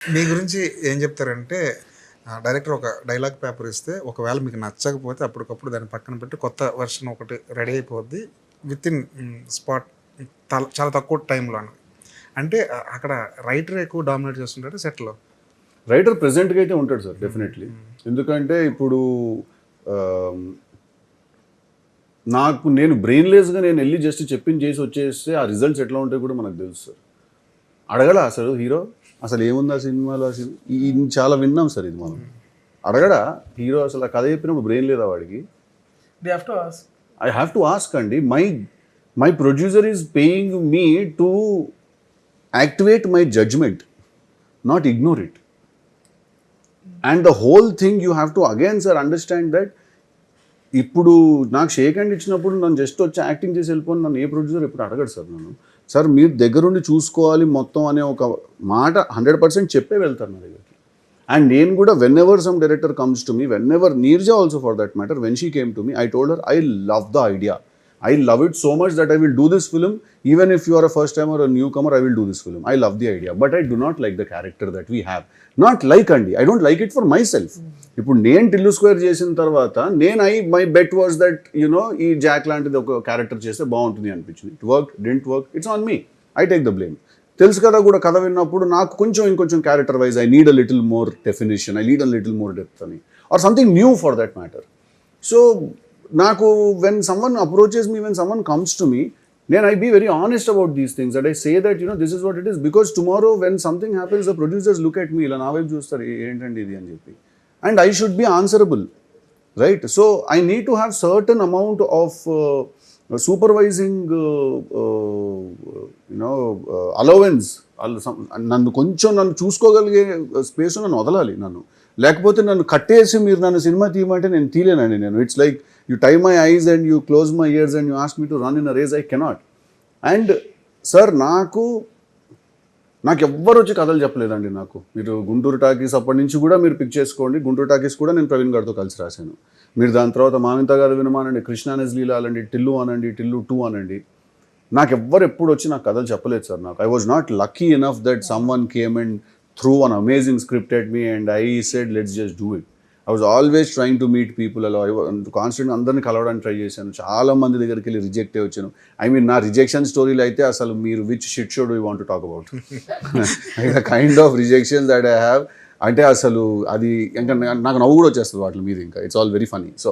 మీ గురించి ఏం చెప్తారంటే డైరెక్టర్ ఒక డైలాగ్ పేపర్ ఇస్తే ఒకవేళ మీకు నచ్చకపోతే అప్పటికప్పుడు దాన్ని పక్కన పెట్టి కొత్త వర్షన్ ఒకటి రెడీ అయిపోద్ది. విత్ ఇన్ స్పాట్ చాలా తక్కువ టైంలో అంటే అక్కడ రైటర్ ఎక్కువ డామినేట్ చేస్తుంటారు సెట్లో. రైటర్ ప్రెసెంట్గా అయితే ఉంటాడు సార్ డెఫినెట్లీ. ఎందుకంటే ఇప్పుడు నాకు నేను బ్రెయిన్లెస్గా నేను వెళ్ళి జస్ట్ చెప్పింది చేసి వచ్చేస్తే ఆ రిజల్ట్స్ ఎట్లా ఉంటాయి కూడా మనకు తెలుసు సార్. అడగల అసలు హీరో? అసలు ఏముంది ఆ సినిమాలో? సినిమా ఇది చాలా విన్నాం సార్ ఇది మనం. అడగడా? హీరో అసలు ఆ కథ చెప్పినప్పుడు బ్రెయిన్ లేదా వాడికి. ఐ హ్యావ్ టు ఆస్క్ అండి. My my producer is paying me to activate my judgement not ignore it and the whole thing you have to again sir understand that ఇప్పుడు నాకు షేక్ హ్యాండ్ ఇచ్చినప్పుడు నన్ను just వచ్చి acting చేసి వెళ్ళిపోయి నన్ను ఏ producer ఇప్పుడు అడగడు సార్ నన్ను. సార్ మీరు దగ్గరుండి చూసుకోవాలి మొత్తం అనే ఒక మాట హండ్రెడ్ పర్సెంట్ చెప్పే వెళ్తారు నా దగ్గరికి. అండ్ నేను కూడా whenever some director comes to me whenever Neerja also for that matter when she came to me I told her I love the idea I love it so much that I will do this film. Even if you are a first time or newcomer I will do this film I love the idea but I do not like the character that we have not like అండి I don't like it for myself ఇప్పుడు నేను Tillu square చేసిన తర్వాత నేను I my bet was that you know ఈ Jack లాంటిది ఒక character చేస్తే బాగుంటుంది అనిపించింది. It work didn't work it's on me I take the blame తెలుసు కదా కూడా కథ విన్నప్పుడు నాకు కొంచెం ఇంకొంచెం character wise I need a little more definition I need a little more depth అని. Or something new for that matter so నాకు when someone approaches me when someone comes to me నేను I be very honest about these things and I say that you know this is what it is because tomorrow when something happens the producers look at me ఇలా నా వైపు చూస్తారు ఏంటండి ఇది? అని చెప్పి. And I should be answerable right so I need to have certain amount of supervising you know allowance నన్ను కొంచెం నన్ను చూసుకోగలిగే uh, స్పేస్ నన్ను వదలాలి నన్ను. లేకపోతే నన్ను కట్టేసి మీరు నన్ను సినిమా తీయమంటే నేను తీయలేనండి నేను. It's like you tie my eyes and you close my ears and you ask me to run in a race I cannot and sir నాకు నాకు ఎవ్వరు వచ్చి కథలు చెప్పలేదండి నాకు. మీరు గుంటూరు టాకీస్ అప్పటి నుంచి కూడా మీరు పిక్ చేసుకోండి. గుంటూరు టాకీస్ కూడా నేను ప్రవీణ్ గారితో కలిసి రాశాను. మీరు దాని తర్వాత మావింత గారు వినమానండి కృష్ణానజ్ లీలా అనండి టిల్లు అనండి టిల్లు టూ అనండి. నాకు ఎవ్వరు ఎప్పుడు వచ్చి నాకు కథలు చెప్పలేదు సార్ నాకు. I was not lucky enough that someone came and through an amazing script at me and I said let's just do it I was always trying to meet people అలా కాన్స్టెంట్ అందరిని కలవడానికి try చేశాను. చాలా మంది దగ్గరికి వెళ్ళి reject అయ్యి వచ్చాను. ఐ మీన్ నా రిజెక్షన్ స్టోరీలు అయితే అసలు మీరు which shit should you want talk about kind of rejection that I have అంటే అసలు అది ఇంకా నాకు నవ్వు కూడా వచ్చేస్తుంది వాటి మీద ఇంకా. It's all very funny so